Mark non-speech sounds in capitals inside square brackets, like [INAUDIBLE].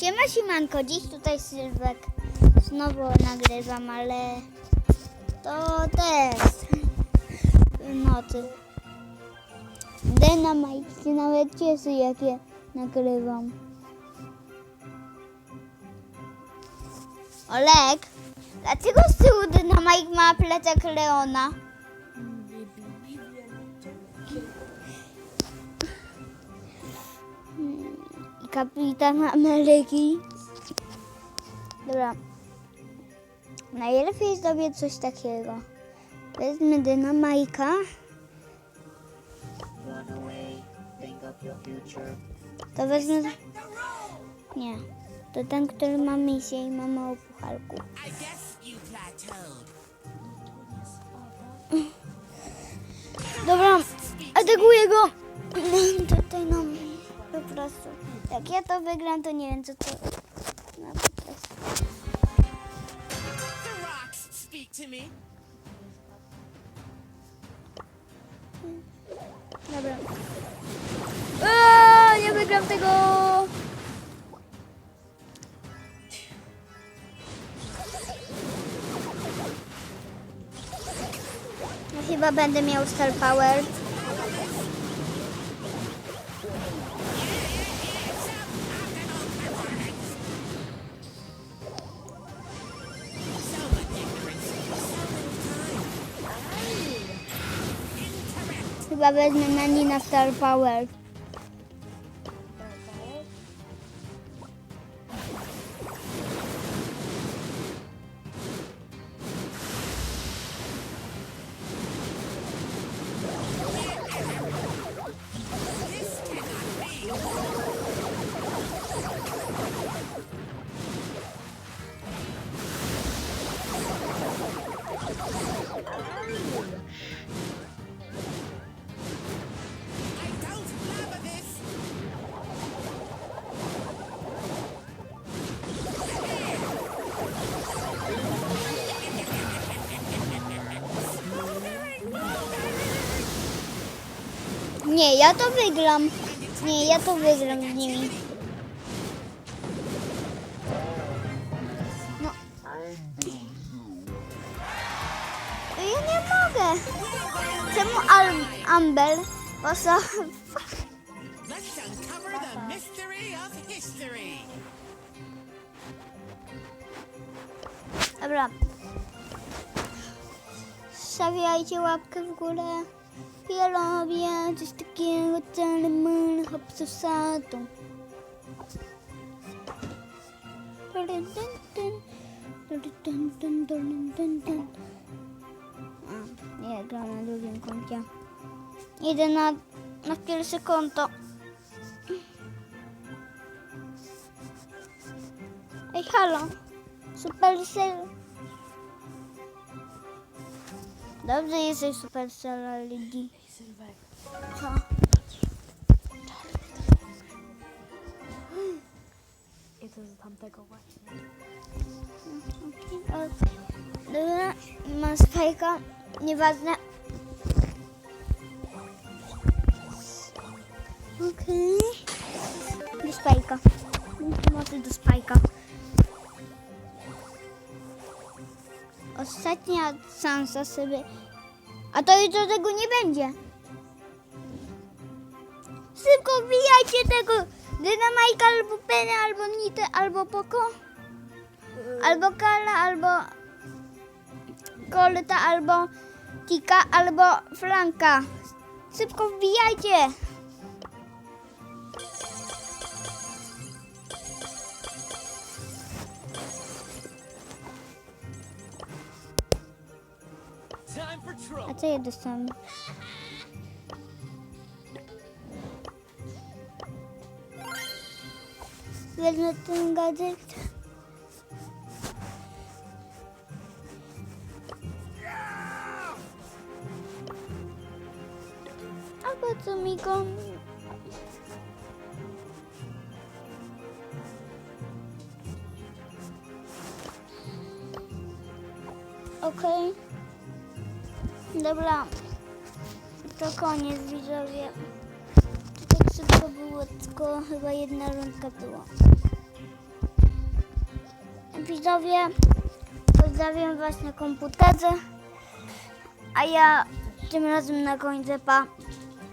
Siema, siemanko, dziś tutaj Sylwek. Znowu nagrywam, ale to test nocy. Dynamite nawet cieszy, jak je nagrywam. Olek, dlaczego z tyłu Dynamite ma plecak Leona? Kapitan Ameryki. Dobra. Najlepiej zrobię coś takiego. Wezmę dynamajka. To wezmę... Nie. To ten, który ma misję i ma mało pucharków. Dobra, atakuję go. [LAUGHS] Tutaj po prostu. Jak ja to wygram, to nie wiem co to... No, po prostu. Dobra. Eee, nie wygram tego! Ja chyba będę miał Star Power. Chyba wezmę na Star Power. Nie, ja to wygram. Nie, ja to wygram z nimi. No. Ja nie mogę. Czemu Al Amber? Of history. Dobra. Stawiajcie łapkę w górę. Ja coś takiego, cały myn hopsusatu. Nie, gram na drugim koncie. Idę na, na pierwsze konto. Ej, halo. Supercell. Dobrze jesteś Ligi. Sylwek, Co? i to z tamtego właśnie. Dobra, mam spajka. Nieważne. Okej. Do spajka. Pomocy do spajka. Ostatnia szansa sobie. A to jutro tego nie będzie. Szybko wbijajcie tego dynamajka albo penę, albo nitę, albo poko. Albo kala, albo koleta, albo tika, albo flanka. Szybko wbijajcie. Time for A trouble. co ja dostałem? Wezmę ten gadżet. A po co mi go... Okej. Dobra, to koniec widzowie. To tak szybko było, tylko chyba jedna rundka była. Widzowie, pozdrawiam Was na komputerze, a ja tym razem na końcu pa.